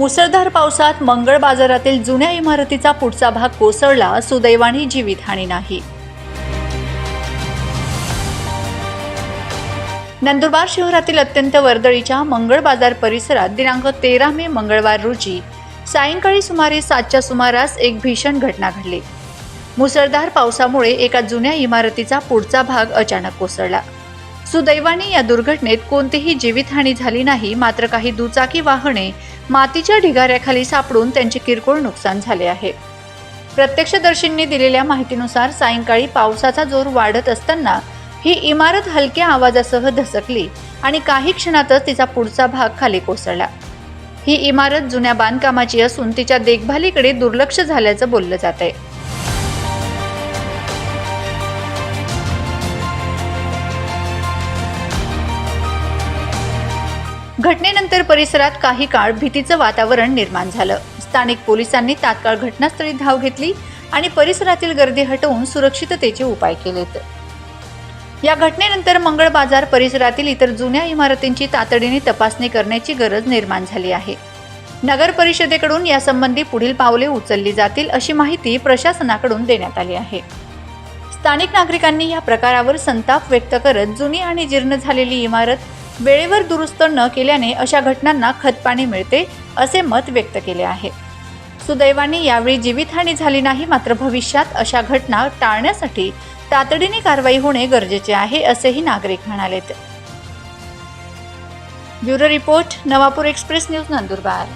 मुसळधार पावसात मंगळ बाजारातील जुन्या इमारतीचा पुढचा भाग कोसळला सुदैवाने जीवितहानी नाही. नंदुरबार शहरातील अत्यंत वर्दळीच्या मंगळ बाजार परिसरात दिनांक तेरा मे मंगळवार रोजी सायंकाळी सुमारे सातच्या सुमारास एक भीषण घटना घडली. मुसळधार पावसामुळे एका जुन्या इमारतीचा पुढचा भाग अचानक कोसळला. सुदैवाने या दुर्घटनेत कोणतीही जीवितहानी झाली नाही मात्र काही दुचाकी वाहने मातीच्या ढिगाऱ्याखाली सापडून त्यांचे किरकोळ नुकसान झाले आहे. प्रत्यक्षदर्शींनी दिलेल्या माहितीनुसार सायंकाळी पावसाचा जोर वाढत असताना ही इमारत हलक्या आवाजासह धसकली आणि काही क्षणातच तिचा पुढचा भाग खाली कोसळला. ही इमारत जुन्या बांधकामाची असून तिच्या देखभालीकडे दुर्लक्ष झाल्याचं बोललं जात आहे घटनेनंतर परिसरात काही काळ भीतीचं वातावरण निर्माण झालं. स्थानिक पोलिसांनी तात्काळ घटनास्थळी धाव घेतली आणि परिसरातील गर्दी हटवून सुरक्षिततेचे उपाय केलेत. या घटनेनंतर मंगळ बाजार परिसरातील इतर जुन्या इमारतींची तातडीने तपासणी करण्याची गरज निर्माण झाली आहे. नगर परिषदेकडून यासंबंधी पुढील पावले उचलली जातील अशी माहिती प्रशासनाकडून देण्यात आली आहे. स्थानिक नागरिकांनी या प्रकारावर संताप व्यक्त करत जुनी आणि जीर्ण झालेली इमारत वेळेवर दुरुस्त न केल्याने अशा घटनांना खतपाणी मिळते असे मत व्यक्त केले आहे. सुदैवाने यावेळी जीवितहानी झाली नाही मात्र भविष्यात अशा घटना टाळण्यासाठी तातडीने कारवाई होणे गरजेचे आहे असेही नागरिक म्हणालेत. Bureau report Navapur express news Nandurbar.